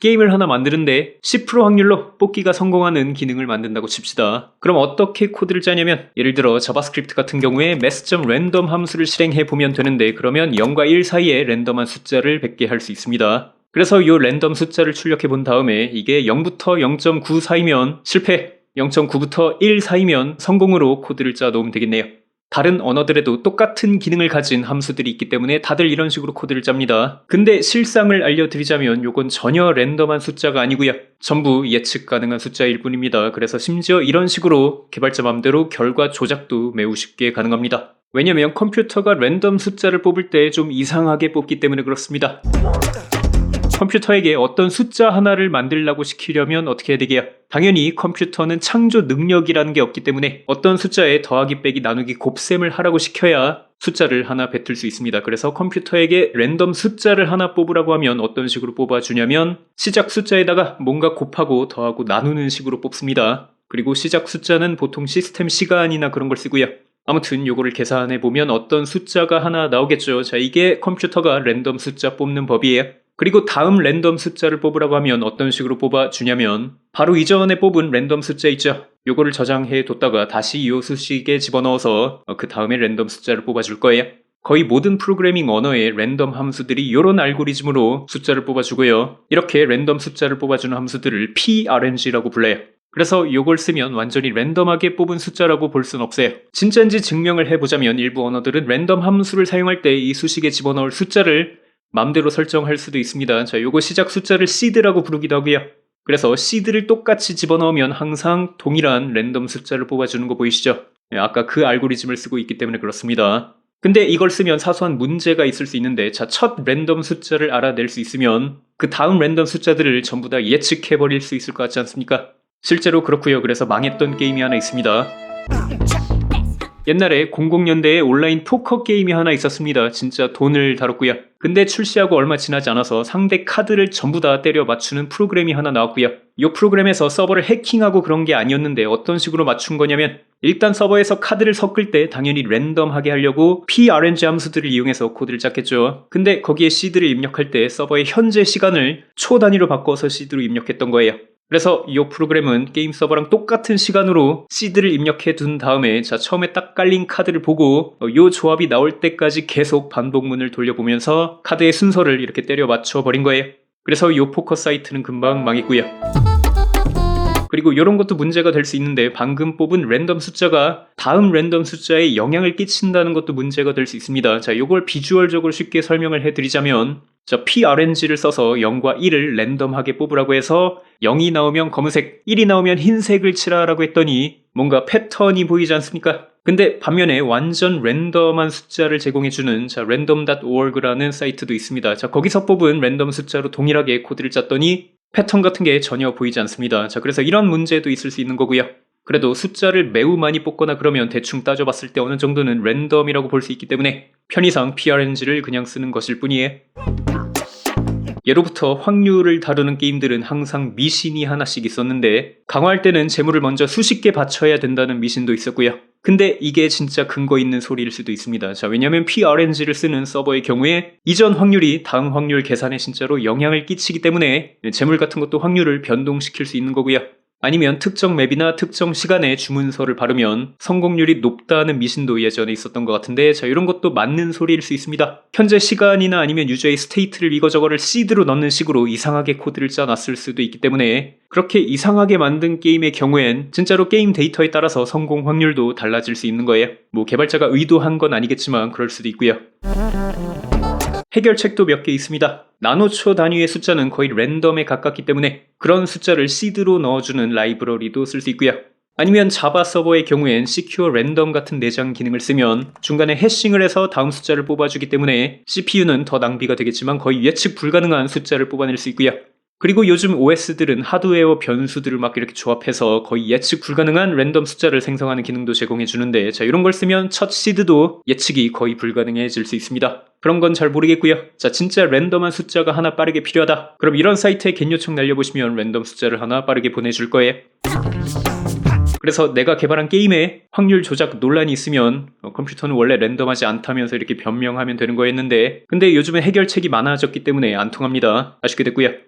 게임을 하나 만드는데 10% 확률로 뽑기가 성공하는 기능을 만든다고 칩시다. 그럼 어떻게 코드를 짜냐면 예를 들어 자바스크립트 같은 경우에 mass.random 함수를 실행해 보면 되는데 그러면 0과 1 사이에 랜덤한 숫자를 100개 할 수 있습니다. 그래서 이 랜덤 숫자를 출력해 본 다음에 이게 0부터 0.9 사이면 실패, 0.9부터 1 사이면 성공으로 코드를 짜 놓으면 되겠네요. 다른 언어들에도 똑같은 기능을 가진 함수들이 있기 때문에 다들 이런 식으로 코드를 짭니다. 근데 실상을 알려드리자면 요건 전혀 랜덤한 숫자가 아니고요. 전부 예측 가능한 숫자일 뿐입니다. 그래서 심지어 이런 식으로 개발자 맘대로 결과 조작도 매우 쉽게 가능합니다. 왜냐면 컴퓨터가 랜덤 숫자를 뽑을 때 좀 이상하게 뽑기 때문에 그렇습니다. 컴퓨터에게 어떤 숫자 하나를 만들라고 시키려면 어떻게 해야 되게요? 당연히 컴퓨터는 창조 능력이라는 게 없기 때문에 어떤 숫자에 더하기 빼기 나누기 곱셈을 하라고 시켜야 숫자를 하나 뱉을 수 있습니다. 그래서 컴퓨터에게 랜덤 숫자를 하나 뽑으라고 하면 어떤 식으로 뽑아주냐면 시작 숫자에다가 뭔가 곱하고 더하고 나누는 식으로 뽑습니다. 그리고 시작 숫자는 보통 시스템 시간이나 그런 걸 쓰고요. 아무튼 요거를 계산해 보면 어떤 숫자가 하나 나오겠죠. 자, 이게 컴퓨터가 랜덤 숫자 뽑는 법이에요. 그리고 다음 랜덤 숫자를 뽑으라고 하면 어떤 식으로 뽑아주냐면 바로 이전에 뽑은 랜덤 숫자 있죠. 요거를 저장해 뒀다가 다시 이 수식에 집어넣어서 그 다음에 랜덤 숫자를 뽑아줄 거예요. 거의 모든 프로그래밍 언어의 랜덤 함수들이 이런 알고리즘으로 숫자를 뽑아주고요. 이렇게 랜덤 숫자를 뽑아주는 함수들을 PRNG라고 불러요. 그래서 이걸 쓰면 완전히 랜덤하게 뽑은 숫자라고 볼 순 없어요. 진짜인지 증명을 해보자면 일부 언어들은 랜덤 함수를 사용할 때 이 수식에 집어넣을 숫자를 맘대로 설정할 수도 있습니다. 자, 요거 시작 숫자를 seed라고 부르기도 하고요. 그래서 seed를 똑같이 집어넣으면 항상 동일한 랜덤 숫자를 뽑아주는 거 보이시죠? 네, 아까 그 알고리즘을 쓰고 있기 때문에 그렇습니다. 근데 이걸 쓰면 사소한 문제가 있을 수 있는데 자, 첫 랜덤 숫자를 알아낼 수 있으면 그 다음 랜덤 숫자들을 전부 다 예측해버릴 수 있을 것 같지 않습니까? 실제로 그렇고요. 그래서 망했던 게임이 하나 있습니다. 옛날에 00년대에 온라인 포커 게임이 하나 있었습니다. 진짜 돈을 다뤘고요. 근데 출시하고 얼마 지나지 않아서 상대 카드를 전부 다 때려 맞추는 프로그램이 하나 나왔고요. 이 프로그램에서 서버를 해킹하고 그런 게 아니었는데 어떤 식으로 맞춘 거냐면 일단 서버에서 카드를 섞을 때 당연히 랜덤하게 하려고 PRNG 함수들을 이용해서 코드를 짰겠죠. 근데 거기에 시드를 입력할 때 서버의 현재 시간을 초 단위로 바꿔서 시드로 입력했던 거예요. 그래서 이 프로그램은 게임 서버랑 똑같은 시간으로 시드를 입력해 둔 다음에 자 처음에 딱 깔린 카드를 보고 이 조합이 나올 때까지 계속 반복문을 돌려보면서 카드의 순서를 이렇게 때려 맞춰 버린 거예요. 그래서 이 포커 사이트는 금방 망했고요. 그리고 이런 것도 문제가 될 수 있는데 방금 뽑은 랜덤 숫자가 다음 랜덤 숫자에 영향을 끼친다는 것도 문제가 될 수 있습니다. 자, 이걸 비주얼적으로 쉽게 설명을 해드리자면 자, PRNG를 써서 0과 1을 랜덤하게 뽑으라고 해서 0이 나오면 검은색, 1이 나오면 흰색을 칠하라고 했더니 뭔가 패턴이 보이지 않습니까? 근데 반면에 완전 랜덤한 숫자를 제공해주는 자, random.org라는 사이트도 있습니다. 자, 거기서 뽑은 랜덤 숫자로 동일하게 코드를 짰더니 패턴 같은 게 전혀 보이지 않습니다. 자, 그래서 이런 문제도 있을 수 있는 거고요. 그래도 숫자를 매우 많이 뽑거나 그러면 대충 따져봤을 때 어느 정도는 랜덤이라고 볼 수 있기 때문에 편의상 PRNG를 그냥 쓰는 것일 뿐이에요. 예로부터 확률을 다루는 게임들은 항상 미신이 하나씩 있었는데 강화할 때는 재물을 먼저 수십 개 바쳐야 된다는 미신도 있었고요. 근데 이게 진짜 근거 있는 소리일 수도 있습니다. 자, 왜냐면 PRNG를 쓰는 서버의 경우에 이전 확률이 다음 확률 계산에 진짜로 영향을 끼치기 때문에 재물 같은 것도 확률을 변동시킬 수 있는 거고요. 아니면 특정 맵이나 특정 시간에 주문서를 바르면 성공률이 높다는 미신도 예전에 있었던 것 같은데 자 이런 것도 맞는 소리일 수 있습니다. 현재 시간이나 아니면 유저의 스테이트를 이거저거를 시드로 넣는 식으로 이상하게 코드를 짜놨을 수도 있기 때문에 그렇게 이상하게 만든 게임의 경우엔 진짜로 게임 데이터에 따라서 성공 확률도 달라질 수 있는 거예요. 뭐 개발자가 의도한 건 아니겠지만 그럴 수도 있고요. 해결책도 몇 개 있습니다. 나노초 단위의 숫자는 거의 랜덤에 가깝기 때문에 그런 숫자를 시드로 넣어주는 라이브러리도 쓸 수 있고요. 아니면 자바 서버의 경우엔 Secure Random 같은 내장 기능을 쓰면 중간에 해싱을 해서 다음 숫자를 뽑아주기 때문에 CPU는 더 낭비가 되겠지만 거의 예측 불가능한 숫자를 뽑아낼 수 있고요. 그리고 요즘 OS들은 하드웨어 변수들을 막 이렇게 조합해서 거의 예측 불가능한 랜덤 숫자를 생성하는 기능도 제공해 주는데 자 이런 걸 쓰면 첫 시드도 예측이 거의 불가능해질 수 있습니다. 그런 건 잘 모르겠고요. 자 진짜 랜덤한 숫자가 하나 빠르게 필요하다. 그럼 이런 사이트에 겐 요청 날려보시면 랜덤 숫자를 하나 빠르게 보내줄 거예요. 그래서 내가 개발한 게임에 확률 조작 논란이 있으면 어, 컴퓨터는 원래 랜덤하지 않다면서 이렇게 변명하면 되는 거였는데 근데 요즘에 해결책이 많아졌기 때문에 안 통합니다. 아쉽게 됐고요.